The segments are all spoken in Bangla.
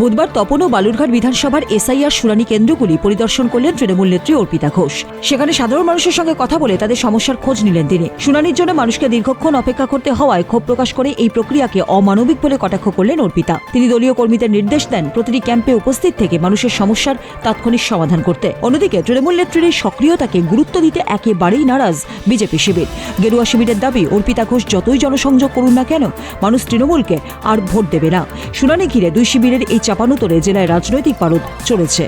বুধবার তপন ও বালুরঘাট বিধানসভার এসআইআর শুনানি কেন্দ্রগুলি পরিদর্শন করলেন তৃণমূল নেত্রী অর্পিতা ঘোষ। সেখানে সাধারণ মানুষের সঙ্গে কথা বলে তাদের সমস্যার খোঁজ নিলেন তিনি। শুনানির জন্য মানুষকে দীর্ঘক্ষণ অপেক্ষা করতে হওয়ায় ক্ষোভ প্রকাশ করে এই প্রক্রিয়াকে অমানবিক বলে কটাক্ষ করলেন অর্পিতা। তিনি দলীয় কর্মীদের নির্দেশ দেন প্রতিটি ক্যাম্পে উপস্থিত থেকে মানুষের সমস্যার তাৎক্ষণিক সমাধান করতে। অন্যদিকে তৃণমূল নেত্রীর সক্রিয়তাকে গুরুত্ব দিতে একেবারেই নারাজ বিজেপি শিবির। গেরুয়া শিবিরের দাবি, অর্পিতা ঘোষ যতই জনসংযোগ করুন না কেন, মানুষ তৃণমূলকে আর ভোট দেবে না। শুনানি ঘিরে দুই শিবিরের এই চাপানুতরে জেলায় রাজনৈতিক পারদ চলেছে।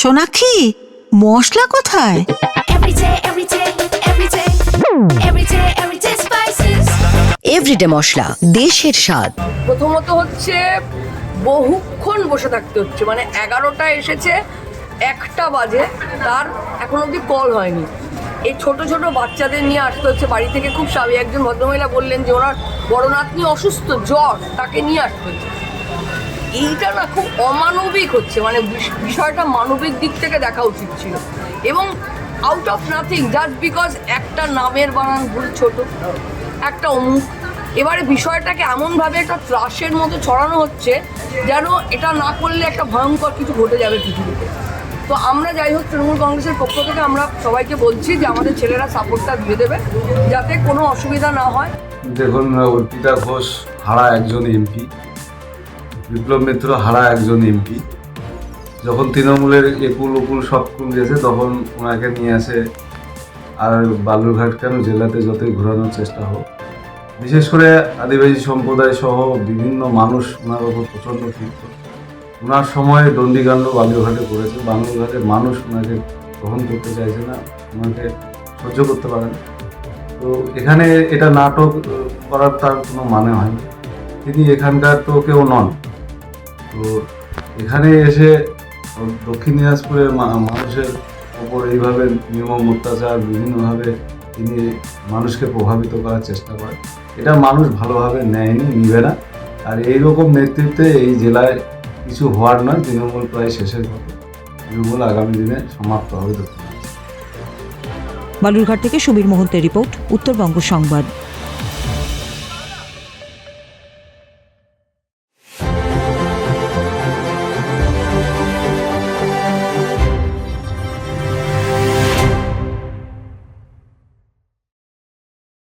সোনাক্ষী মশলা কোথায়? Every day, every day, every day, every day, every day spices. Everyday মশলা দেশের স্বাদ। প্রথমত হচ্ছে বহুক্ষণ বসে থাকতে হচ্ছে। মানে এগারোটা এসেছে একটা বাজে তার এখন অবধি কল হয়নি। এই ছোট ছোট বাচ্চাদের নিয়ে আসতে হচ্ছে। বাড়ি থেকে খুব স্বাভাবিক একজন ভদ্রমহিলা বললেন যে ওনার বড় নাতনি অসুস্থ জ্বর তাকে নিয়ে আসতে হচ্ছে। এইটা না খুব অমানবিক হচ্ছে। মানে বিষ- বিষয়টা মানবিক দিক থেকে দেখা উচিত ছিল। এবং out of nothing just because একটা নামের বানান ভুল ছোট, একটা অমুক। এবারে বিষয়টাকে এমনভাবে একটা ত্রাসের মতো ছড়ানো হচ্ছে, যেন এটা না করলে একটা ভয়ঙ্কর কিছু ঘটে যাবে পৃথিবীতে। তো আমরা যাই হোক, তৃণমূল কংগ্রেসের পক্ষ থেকে আমরা সবাইকে বলছি যে আমাদের ছেলেরা সাপোর্টটা দিয়ে দেবে, যাতে কোনো অসুবিধা না হয়। দেখুন, অর্পিতা ঘোষ হারা একজন এমপি, বিপ্লব মিত্র হারা একজন এমপি। যখন তৃণমূলের একুল উকুল সব কুল গেছে, তখন ওনাকে নিয়ে আসে আর বালুরঘাট কেন? জেলাতে যতই ঘোরানোর চেষ্টা হোক। বিশেষ করে আদিবাসী সম্প্রদায় সহ বিভিন্ন মানুষ ওনার ওপর প্রচণ্ড ক্ষিপ্ত। ওনার সময় দণ্ডিকাণ্ড বালুরঘাটে করেছে বালুরঘাটের মানুষ ওনাকে গ্রহণ করতে চাইছে না, ওনাকে সহ্য করতে পারে না। তো এখানে এটা নাটক করার তার কোনো মানে হয় না তিনি এখানকার তো কেউ নন। তো এখানে এসে দক্ষিণ দিনাজপুরের মানুষের ওপর এইভাবে নির্মম অত্যাচার বিভিন্নভাবে তিনি মানুষকে প্রভাবিত করার চেষ্টা করেন। এটা মানুষ ভালোভাবে নেয়নি, নিবে না। আর এইরকম নেতৃত্বে এই জেলায় কিছু হওয়ার নয়, তৃণমূল প্রায় শেষের পথে। তৃণমূল আগামী দিনে সমাপ্ত হবে দক্ষিণ বালুরঘাট থেকে সুবীর মোহন্তের রিপোর্ট, উত্তরবঙ্গ সংবাদ।